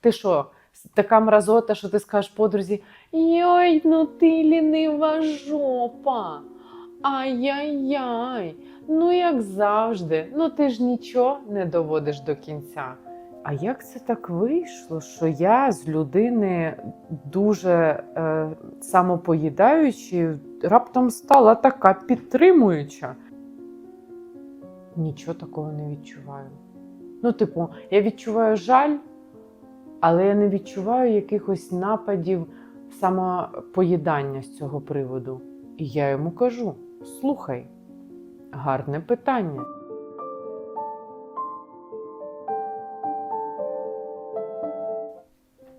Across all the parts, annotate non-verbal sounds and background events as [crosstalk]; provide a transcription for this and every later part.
Ти що, така мразота, що ти скажеш подрузі: Йой, ну ти лінива жопа. Ай-яй-яй, ну як завжди, ну ти ж нічого не доводиш до кінця. А як це так вийшло, що я з людини дуже е, самопоїдаючої раптом стала така підтримуюча? Нічого такого не відчуваю. Ну, типу, я відчуваю жаль, але я не відчуваю якихось нападів самопоїдання з цього приводу. І я йому кажу: слухай, гарне питання.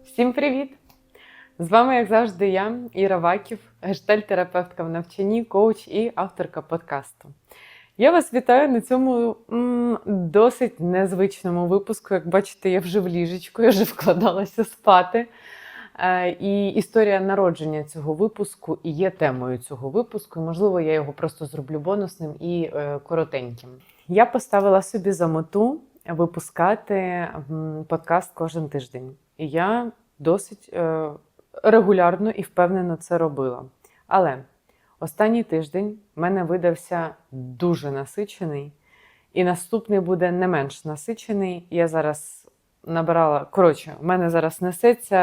Всім привіт! З вами, як завжди, я, Іра Ваків, гештальтерапевтка в навчанні, коуч і авторка подкасту. Я вас вітаю на цьому м, досить незвичному випуску. Як бачите, я вже в ліжечку, я вже вкладалася спати. Е, І історія народження цього випуску і є темою цього випуску. Можливо, я його просто зроблю бонусним і е, коротеньким. Я поставила собі за мету випускати подкаст кожен тиждень. І я досить е, регулярно і впевнено це робила. Але останній тиждень в мене видався дуже насичений, і наступний буде не менш насичений. Я зараз набирала. Коротше, в мене зараз несеться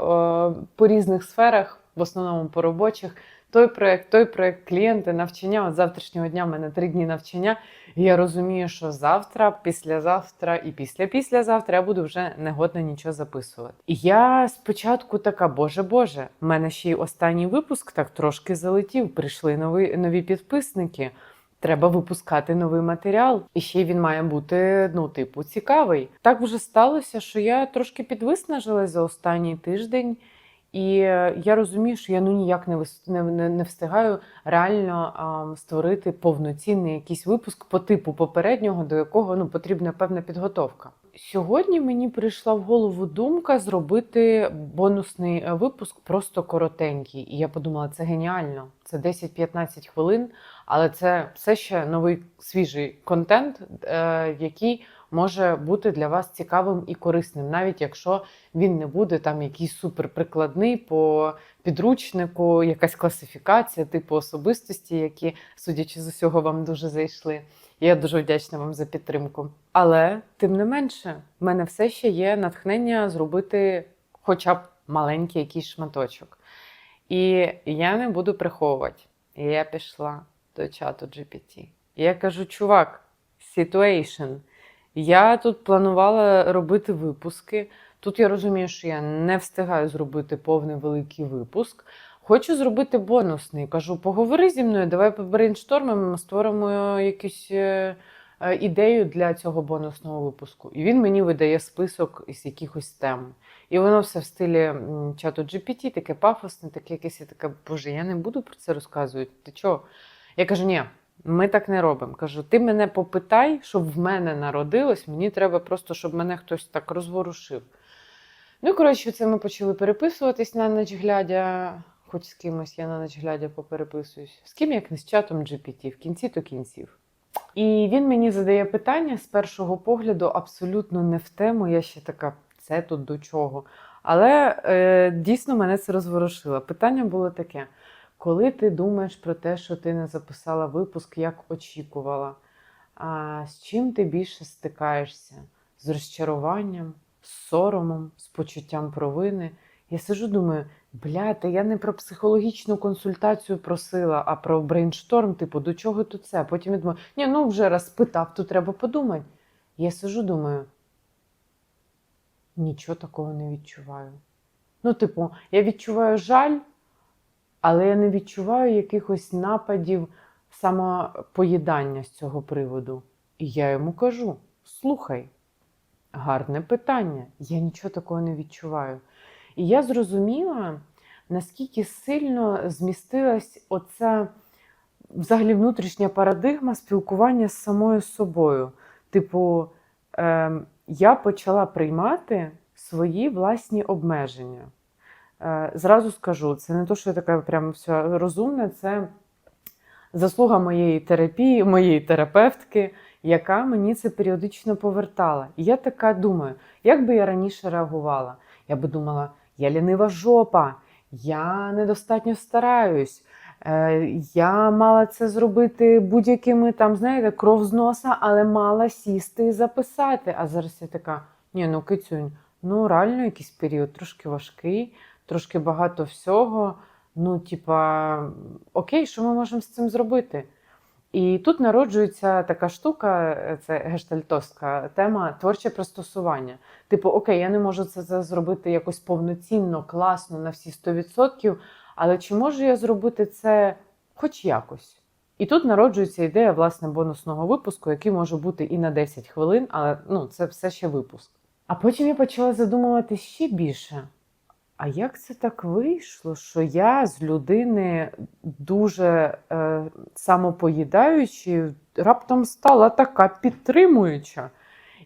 о, по різних сферах, в основному по робочих. Той проект, той проект, клієнти, навчання. От завтрашнього дня в мене три дні навчання. І я розумію, що завтра, післязавтра і після післязавтра я буду вже не годна нічого записувати. І я спочатку така, боже Боже, в мене ще й останній випуск так трошки залетів. Прийшли нові, нові підписники. Треба випускати новий матеріал, і ще він має бути ну, типу, цікавий. Так вже сталося, що я трошки підвиснажилась за останній тиждень, і е, я розумію, що я ну ніяк не не, не встигаю реально а, створити повноцінний якийсь випуск по типу попереднього, до якого ну потрібна певна підготовка. Сьогодні мені прийшла в голову думка зробити бонусний е, випуск просто коротенький. І я подумала, це геніально. Це 10-15 хвилин, але це все ще новий свіжий контент, е, який може бути для вас цікавим і корисним, навіть якщо він не буде там якийсь суперприкладний по підручнику, якась класифікація типу особистості, які, судячи з усього, вам дуже зайшли. Я дуже вдячна вам за підтримку. Але тим не менше, в мене все ще є натхнення зробити хоча б маленький якийсь шматочок. І я не буду приховувати. Я пішла до чату GPT. І я кажу: чувак, situation. Я тут планувала робити випуски. Тут я розумію, що я не встигаю зробити повний великий випуск. Хочу зробити бонусний. Кажу, поговори зі мною, давай побрейнштормимо, створимо якусь е, е, ідею для цього бонусного випуску. І він мені видає список із якихось тем. І воно все в стилі чату GPT, таке пафосне, таке якесь я така, боже, я не буду про це розказувати. Ти чого? Я кажу, ні, ми так не робимо. Кажу, ти мене попитай, щоб в мене народилось, мені треба просто, щоб мене хтось так розворушив. Ну, коротше, це ми почали переписуватись на ніч глядя, хоч з кимось я на ніч глядя попереписуюсь. З ким як не з чатом GPT, в кінці то кінців. І він мені задає питання з першого погляду абсолютно не в тему. Я ще така, це тут до чого. Але е, дійсно мене це розворушило. Питання було таке: коли ти думаєш про те, що ти не записала випуск, як очікувала, а з чим ти більше стикаєшся? З розчаруванням, з соромом, з почуттям провини? Я сижу, думаю, бля, та я не про психологічну консультацію просила, а про брейншторм, типу, до чого тут це? Потім я думаю, ні, ну вже раз питав, то треба подумати. Я сижу, думаю, нічого такого не відчуваю. Ну, типу, я відчуваю жаль, але я не відчуваю якихось нападів самопоїдання з цього приводу. І я йому кажу: слухай, гарне питання, я нічого такого не відчуваю. І я зрозуміла, наскільки сильно змістилась оця взагалі внутрішня парадигма спілкування з самою собою. Типу, ем, я почала приймати свої власні обмеження. Е, Зразу скажу, це не то, що я така прям вся розумна, це заслуга моєї терапії, моєї терапевтки, яка мені це періодично повертала. І я така думаю, як би я раніше реагувала? Я би думала, я лінива жопа, я недостатньо стараюсь. Е, Я мала це зробити будь-якими там, знаєте, кров з носа, але мала сісти і записати. А зараз я така: ні, ну кицюнь, ну реально якийсь період трошки важкий, трошки багато всього. Ну, типа, окей, що ми можемо з цим зробити? І тут народжується така штука, е, це гештальтовська тема творче пристосування. Типу, окей, я не можу це, зробити якось повноцінно, класно на всі 100%, але чи можу я зробити це хоч якось? І тут народжується ідея власне бонусного випуску, який може бути і на 10 хвилин, але ну, це все ще випуск. А потім я почала задумуватися ще більше. А як це так вийшло, що я з людини дуже е, самопоїдаючої раптом стала така підтримуюча?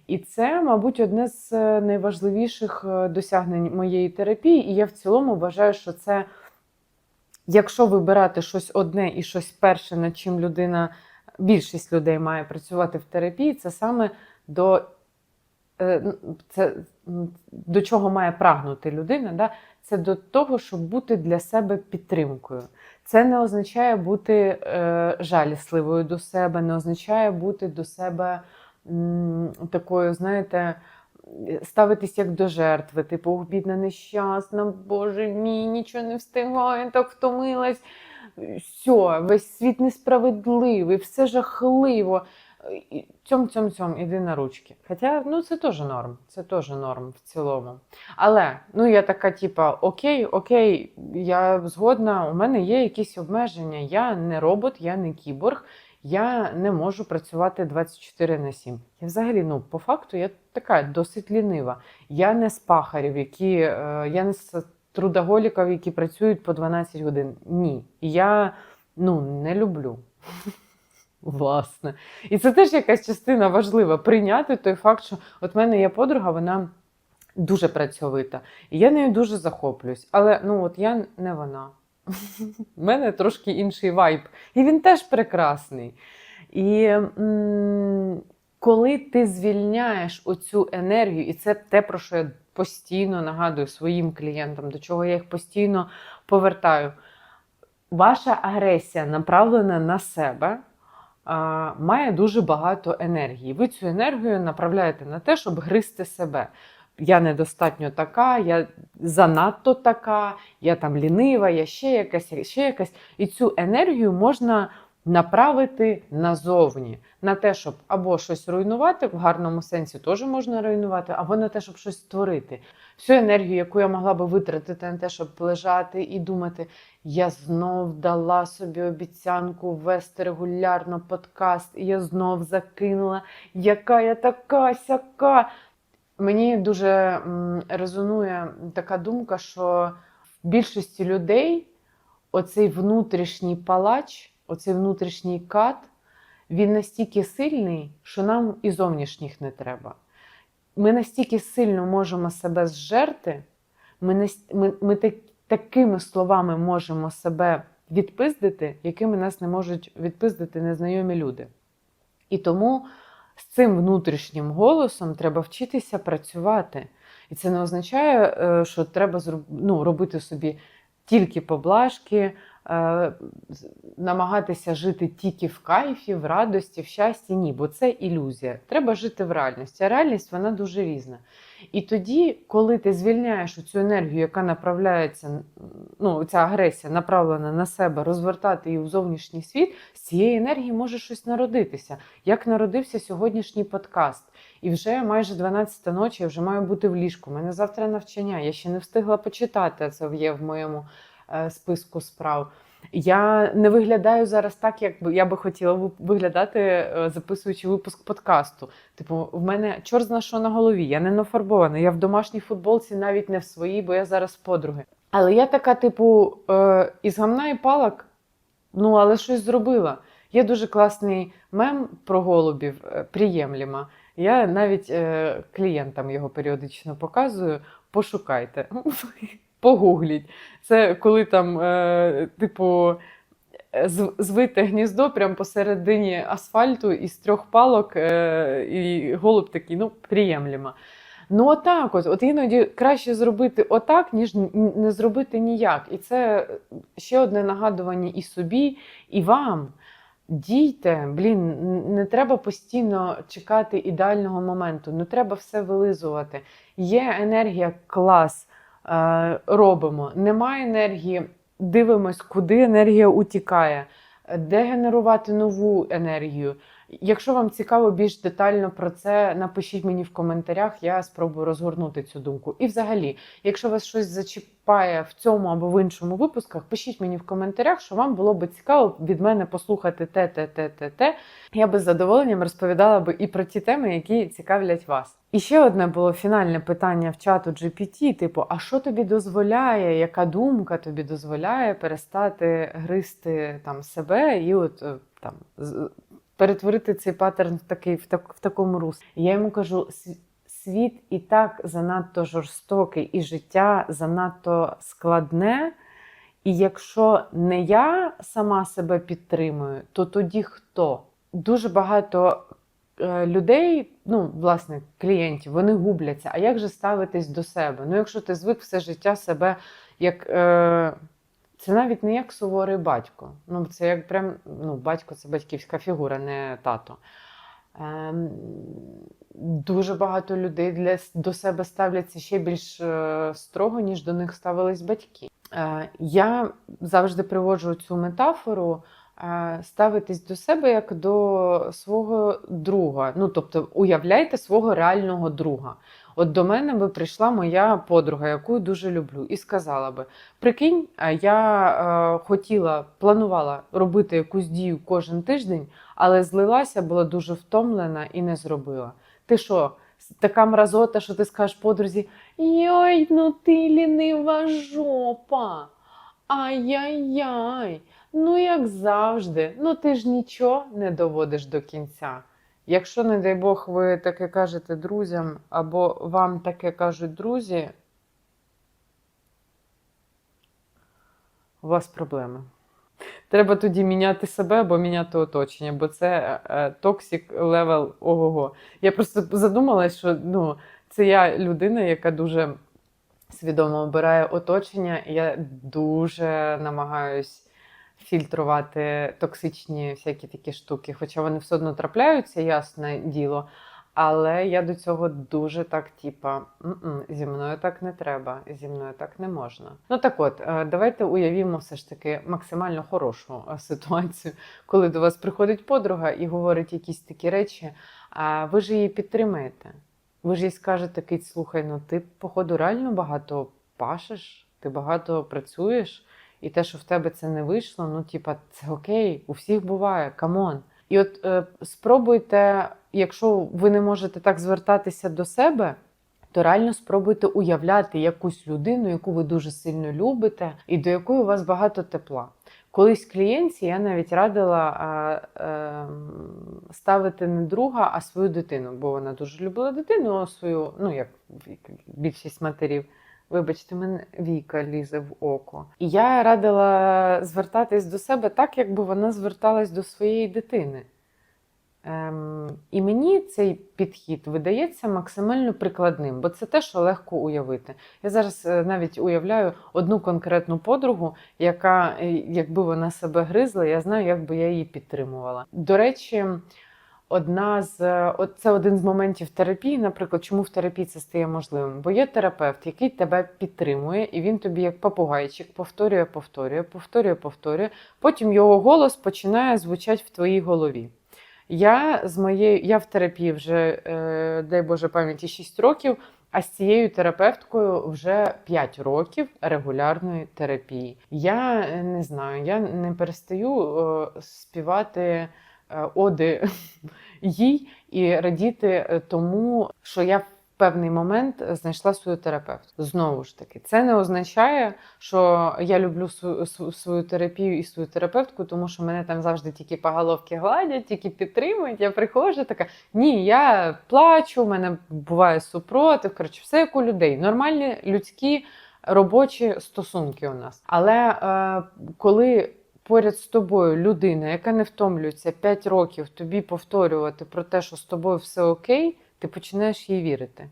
І це, мабуть, одне з е, найважливіших е, досягнень моєї терапії. І я в цілому вважаю, що це, якщо вибирати щось одне і щось перше, над чим людина, більшість людей має працювати в терапії, це саме до, це, до чого має прагнути людина. Да? Це до того, щоб бути для себе підтримкою. Це не означає бути е, жалісливою до себе, не означає бути до себе м, такою, знаєте, ставитись як до жертви, типу, «Ох, бідна, нещасна, боже мій, нічого не встигаю, так втомилась. Все, весь світ несправедливий, все жахливо. Цьом, цьом, цьом, іди на ручки. Хоча ну, це теж норм, це теж норм в цілому. Але ну я така, типа, окей, окей, я згодна, у мене є якісь обмеження. Я не робот, я не кіборг, я не можу працювати 24 на 7. Я взагалі, ну, по факту, я така досить лінива. Я не з пахарів, які е, я не з трудоголіків, які працюють по 12 годин. Ні. Я ну, не люблю. [laughs] Власне. І це теж якась частина важлива прийняти той факт, що от в мене є подруга, вона дуже працьовита, і я нею дуже захоплююсь. Але ну от я не вона. У мене трошки інший вайб. І він теж прекрасний. І коли ти звільняєш оцю енергію, і це те, про що я постійно нагадую своїм клієнтам, до чого я їх постійно повертаю. Ваша агресія направлена на себе має дуже багато енергії. Ви цю енергію направляєте на те, щоб гризти себе. Я недостатньо така, я занадто така, я там лінива, я ще якась, ще якась. І цю енергію можна направити назовні, на те, щоб або щось руйнувати, в гарному сенсі теж можна руйнувати, або на те, щоб щось створити. Всю енергію, яку я могла би витратити на те, щоб лежати і думати, я знов дала собі обіцянку вести регулярно подкаст, і я знов закинула, яка я така сяка. Мені дуже резонує така думка, що в більшості людей оцей внутрішній палач, оцей внутрішній кат, він настільки сильний, що нам і зовнішніх не треба. Ми настільки сильно можемо себе зжерти, ми, ми, ми так, такими словами можемо себе відпиздити, якими нас не можуть відпиздити незнайомі люди. І тому з цим внутрішнім голосом треба вчитися працювати. І це не означає, е, що треба ну, робити собі тільки поблажки, намагатися жити тільки в кайфі, в радості, в щасті. Ні, бо це ілюзія. Треба жити в реальності. А реальність вона дуже різна. І тоді, коли ти звільняєш цю енергію, яка направляється, ну, ця агресія направлена на себе, розвертати її в зовнішній світ, з цієї енергії може щось народитися. Як народився сьогоднішній подкаст. І вже майже 12 ночі, я вже маю бути в ліжку. У мене завтра навчання. Я ще не встигла почитати, це є в моєму е, списку справ. Я не виглядаю зараз так, як я би хотіла виглядати, е, записуючи випуск подкасту. Типу, в мене чорт зна що на голові, я не нафарбована, я в домашній футболці, навіть не в своїй, бо я зараз подруги. Але я така, типу, е, із гамна і палок, ну але щось зробила. Є дуже класний мем про голубів, е, приємліма. Я навіть е, клієнтам його періодично показую. Пошукайте, [laughs] погугліть. Це коли там, е, типу, е, звите гніздо прямо посередині асфальту із трьох палок, е, і голуб такий, ну, приємлемо. Ну, отак, от, от іноді краще зробити отак, ніж не зробити ніяк. І це ще одне нагадування і собі, і вам. Дійте, блін, не треба постійно чекати ідеального моменту, не треба все вилизувати. Є енергія, клас, робимо. Немає енергії, дивимось, куди енергія утікає, де генерувати нову енергію. Якщо вам цікаво більш детально про це, напишіть мені в коментарях, я спробую розгорнути цю думку. І взагалі, якщо вас щось зачіпає в цьому або в іншому випусках, пишіть мені в коментарях, що вам було би цікаво від мене послухати те, те, те, те, те. Я би з задоволенням розповідала би і про ті теми, які цікавлять вас. І ще одне було фінальне питання в чату GPT, типу, а що тобі дозволяє, яка думка тобі дозволяє перестати гризти там себе і от е, там перетворити цей паттерн в такий в, так, в такому руслі. Я йому кажу: світ і так занадто жорстокий, і життя занадто складне. І якщо не я сама себе підтримую, то тоді хто? Дуже багато людей, ну, власне, клієнтів, вони губляться. А як же ставитись до себе? Ну, якщо ти звик все життя себе як. Е, це навіть не як суворий батько. Ну, це як прям ну, батько це батьківська фігура, не тато. Ем, дуже багато людей для, до себе ставляться ще більш е, строго, ніж до них ставились батьки. Е, я завжди приводжу цю метафору. Е, Ставитись до себе як до свого друга. Ну, тобто, уявляйте свого реального друга. От до мене би прийшла моя подруга, яку дуже люблю, і сказала би: прикинь, а я е, хотіла, планувала робити якусь дію кожен тиждень, але злилася, була дуже втомлена і не зробила. Ти що, така мразота, що ти скажеш подрузі: Йой, ну ти лінива жопа. Ай-яй-яй. Ну, як завжди, ну ти ж нічого не доводиш до кінця. Якщо, не дай Бог, ви таке кажете друзям, або вам таке кажуть друзі, у вас проблеми. Треба тоді міняти себе або міняти оточення, бо це токсик левел ого-го. Я просто задумалась, що ну, це я людина, яка дуже свідомо обирає оточення, і я дуже намагаюсь фільтрувати токсичні всякі такі штуки. Хоча вони все одно трапляються, ясне діло. Але я до цього дуже так, типа, зі мною так не треба, зі мною так не можна. Ну так от, е, давайте уявімо все ж таки максимально хорошу е, ситуацію, коли до вас приходить подруга і говорить якісь такі речі, а ви ж її підтримаєте. Ви ж їй скажете, кить, слухай, ну ти, походу, реально багато пашеш, ти багато працюєш, і те, що в тебе це не вийшло, ну, типа, це окей, у всіх буває, камон. І от е, спробуйте, якщо ви не можете так звертатися до себе, то реально спробуйте уявляти якусь людину, яку ви дуже сильно любите, і до якої у вас багато тепла. Колись клієнтці я навіть радила е, е, ставити не друга, а свою дитину, бо вона дуже любила дитину, свою, ну як більшість матерів. Вибачте, мене Віка лізе в око. І я радила звертатись до себе так, якби вона зверталась до своєї дитини. Ем, і мені цей підхід видається максимально прикладним, бо це те, що легко уявити. Я зараз е, навіть уявляю одну конкретну подругу, яка, е, якби вона себе гризла, я знаю, як би я її підтримувала. До речі, одна з е, це один з моментів терапії, наприклад, чому в терапії це стає можливим? Бо є терапевт, який тебе підтримує, і він тобі, як попугайчик, повторює, повторює, повторює, повторює. Потім його голос починає звучати в твоїй голові. Я з моєю, я в терапії вже, е, дай Боже пам'яті, 6 років, а з цією терапевткою вже 5 років регулярної терапії. Я е, не знаю, я не перестаю співати оди [laughs] їй і радіти е, тому, що я в певний момент знайшла свою терапевтку. Знову ж таки, це не означає, що я люблю свою, терапію і свою терапевтку, тому що мене там завжди тільки по головці гладять, тільки підтримують. Я приходжу така. Ні, я плачу, в мене буває супротив. Коротше, все як у людей. Нормальні людські робочі стосунки у нас. Але е, коли поряд з тобою людина, яка не втомлюється 5 років тобі повторювати про те, що з тобою все окей, ти починаєш їй вірити.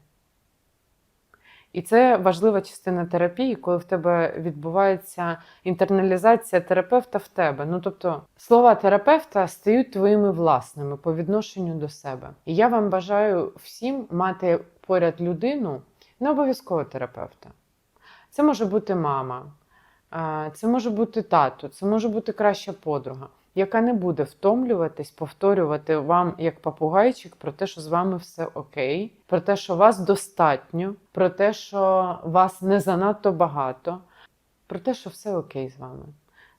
І це важлива частина терапії, коли в тебе відбувається інтерналізація терапевта в тебе. Ну тобто слова терапевта стають твоїми власними по відношенню до себе. І я вам бажаю всім мати поряд людину, не обов'язково терапевта. Це може бути мама, це може бути тато, це може бути краща подруга, яка не буде втомлюватись, повторювати вам як попугайчик про те, що з вами все окей, про те, що вас достатньо, про те, що вас не занадто багато, про те, що все окей з вами.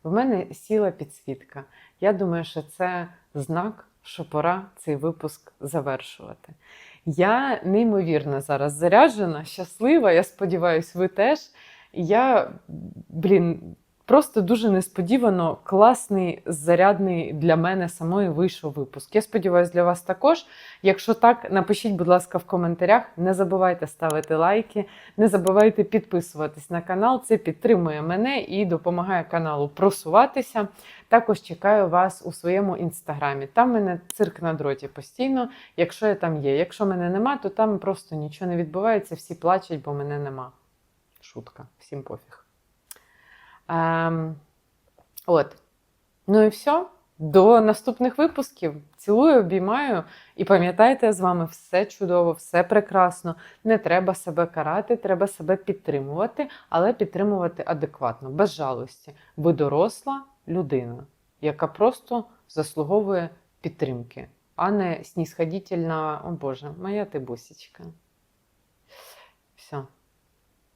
В мене сіла підсвітка. Я думаю, що це знак, що пора цей випуск завершувати. Я неймовірно зараз заряджена, щаслива. Я сподіваюся, ви теж. Я, блін, просто дуже несподівано класний, зарядний для мене самої вийшов випуск. Я сподіваюся, для вас також. Якщо так, напишіть, будь ласка, в коментарях. Не забувайте ставити лайки, не забувайте підписуватись на канал. Це підтримує мене і допомагає каналу просуватися. Також чекаю вас у своєму інстаграмі. Там мене цирк на дроті постійно, якщо я там є. Якщо мене нема, то там просто нічого не відбувається, всі плачуть, бо мене нема. Шутка, всім пофіг. Ем, от. Ну і все. До наступних випусків. Цілую, обіймаю. І пам'ятайте, з вами все чудово, все прекрасно. Не треба себе карати, треба себе підтримувати, але підтримувати адекватно, без жалості. Ви доросла людина, яка просто заслуговує підтримки, а не снісходительна, о Боже, моя ти бусічка. Все.